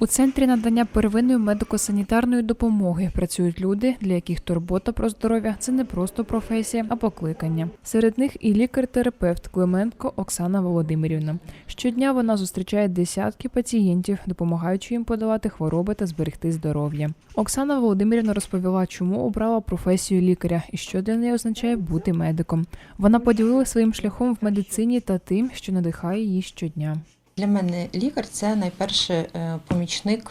У центрі надання первинної медико-санітарної допомоги працюють люди, для яких турбота про здоров'я це не просто професія, а покликання. Серед них і лікар-терапевт Клименко Оксана Володимирівна. Щодня вона зустрічає десятки пацієнтів, допомагаючи їм подолати хвороби та зберегти здоров'я. Оксана Володимирівна розповіла, чому обрала професію лікаря і що для неї означає бути медиком. Вона поділила своїм шляхом в медицині та тим, що надихає її щодня. Для мене лікар це найперше е, помічник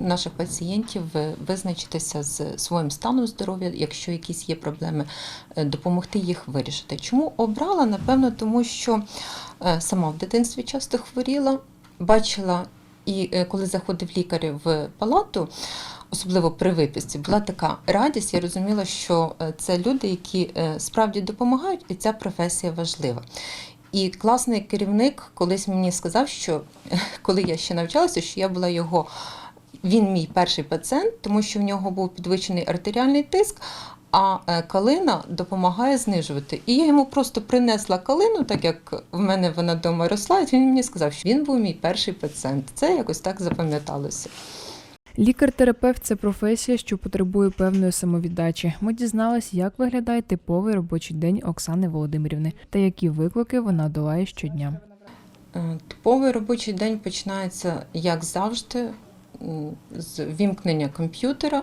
наших пацієнтів визначитися з своїм станом здоров'я, якщо якісь є проблеми, е, допомогти їх вирішити. Чому обрала? Напевно, тому що е, сама в дитинстві часто хворіла, бачила, і коли заходив лікар в палату. Особливо при виписці була така радість. Я розуміла, що це люди, які справді допомагають, і ця професія важлива. І класний керівник колись мені сказав, що коли я ще навчалася, що я була його. Він мій перший пацієнт, тому що в нього був підвищений артеріальний тиск, а е, калина допомагає знижувати. І я йому просто принесла калину, так як в мене вона вдома росла, і він мені сказав, що він був мій перший пацієнт. Це якось так запам'яталося. Лікар-терапевт це професія, що потребує певної самовіддачі. Ми дізналися, як виглядає типовий робочий день Оксани Володимирівни та які виклики вона долає щодня. Е, Типовий робочий день починається, як завжди, з вімкнення комп'ютера.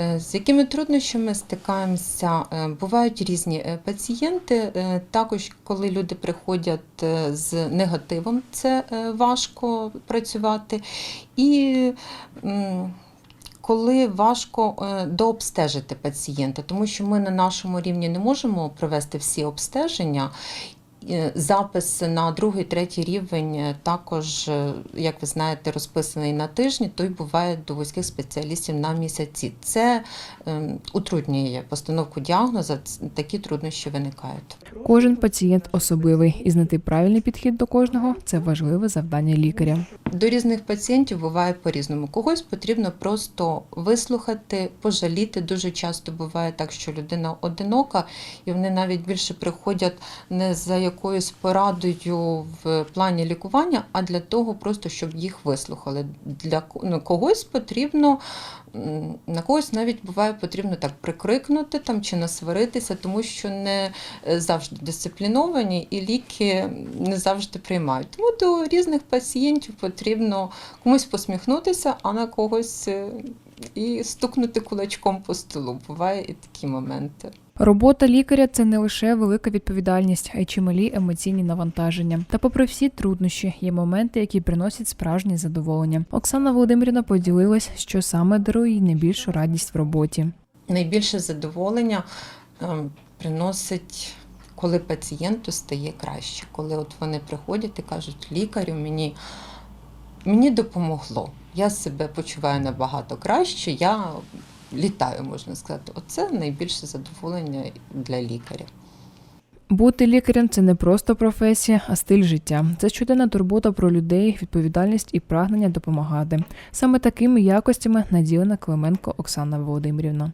Е, З якими труднощами стикаємося? Е, Бувають різні е, пацієнти. Також, коли люди приходять з негативом, це важко працювати. І коли важко дообстежити пацієнта, тому що ми на нашому рівні не можемо провести всі обстеження. Е, Запис на другий, третій рівень е, також, е, як ви знаєте, розписаний на тижні, той буває до вузьких спеціалістів на місяці. Це ем, утруднює постановку діагноза, такі труднощі виникають. Кожен пацієнт особливий, і знайти правильний підхід до кожного це важливе завдання лікаря. До різних пацієнтів буває по-різному. Когось потрібно просто вислухати, пожаліти. Дуже часто буває так, що людина одинока, і вони навіть більше приходять не за якоюсь порадою в плані лікування, а для того, просто щоб їх вислухали. Для ну, когось потрібно. На когось навіть буває потрібно так прикрикнути там чи насваритися, тому що не е, завжди дисципліновані і ліки не завжди приймають. Тому до різних пацієнтів потрібно комусь посміхнутися, а на когось е, і стукнути кулачком по столу. Буває і такі моменти. Робота лікаря це не лише велика відповідальність, а й чималі емоційні навантаження. Та, попри всі труднощі, є моменти, які приносять справжнє задоволення. Оксана Володимирівна поділилась, що саме дарує їй найбільшу радість в роботі. Найбільше задоволення ем, приносить, коли пацієнту стає краще, коли от вони приходять і кажуть, лікарю, мені, мені допомогло. Я себе почуваю набагато краще, я літаю, можна сказати. Оце найбільше задоволення для лікаря. Бути лікарем це не просто професія, а стиль життя. Це щоденна турбота про людей, відповідальність і прагнення допомагати. Саме такими якостями наділена Клименко Оксана Володимирівна.